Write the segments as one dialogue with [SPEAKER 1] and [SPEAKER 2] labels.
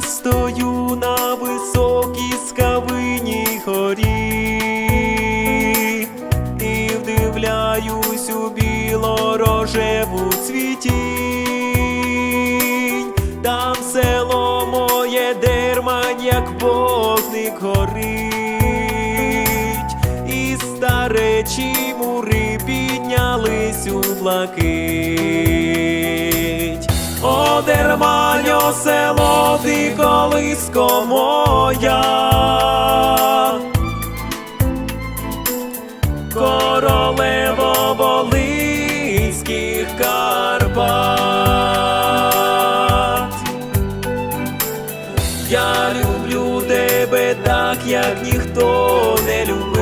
[SPEAKER 1] Стою на високій скавині горі і вдивляюсь у білорожеву цвітінь. Там село моє дермань, як вогник горить, і старечі мури піднялись у блакить. Дерманьо, село, ти колиско моя. Королево Волинських Карпат. Я люблю тебе так, як ніхто не любив.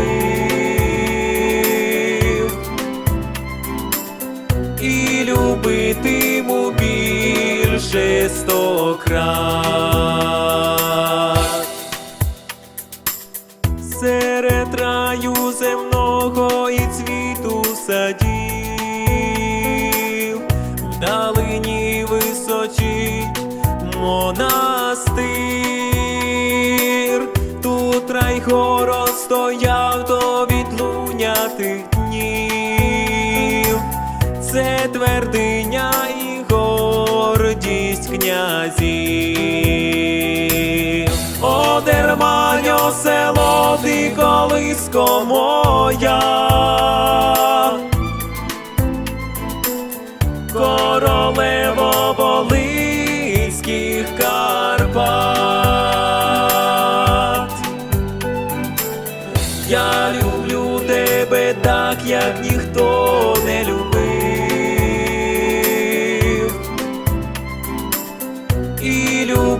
[SPEAKER 1] Сто крат. Серед раю земного і цвіту садів, вдалині височить монастир, тут райгоро стояв до відлуння тих днів, це твердиня і гордість князів. О, село, ти колиско моя. Королево Волинських Карпат. Я люблю тебе так, як ніхто не любив.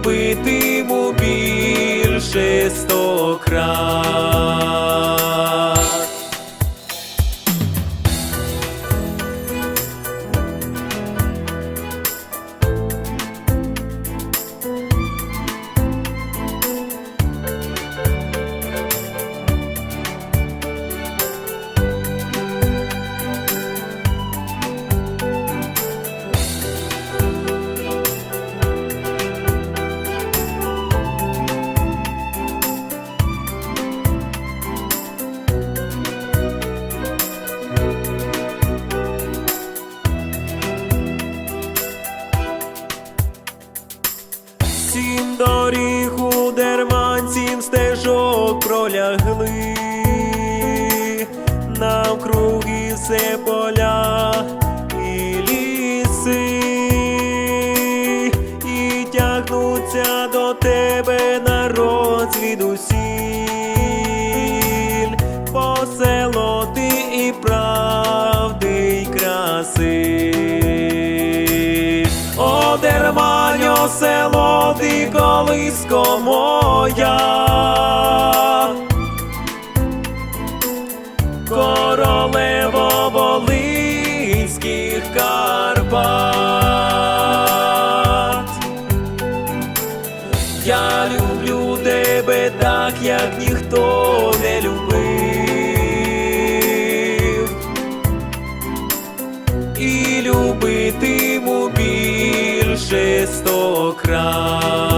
[SPEAKER 1] Любитиму більше сто крат. Сім доріг у дерман, стежок пролягли, навкруги все поля і ліси, і тягнуться до тебе народ звідусіль, по ти і правди й краси. О, село, ти колиско моя. Королево Волинських Карпат. Я люблю тебе так, як ніхто і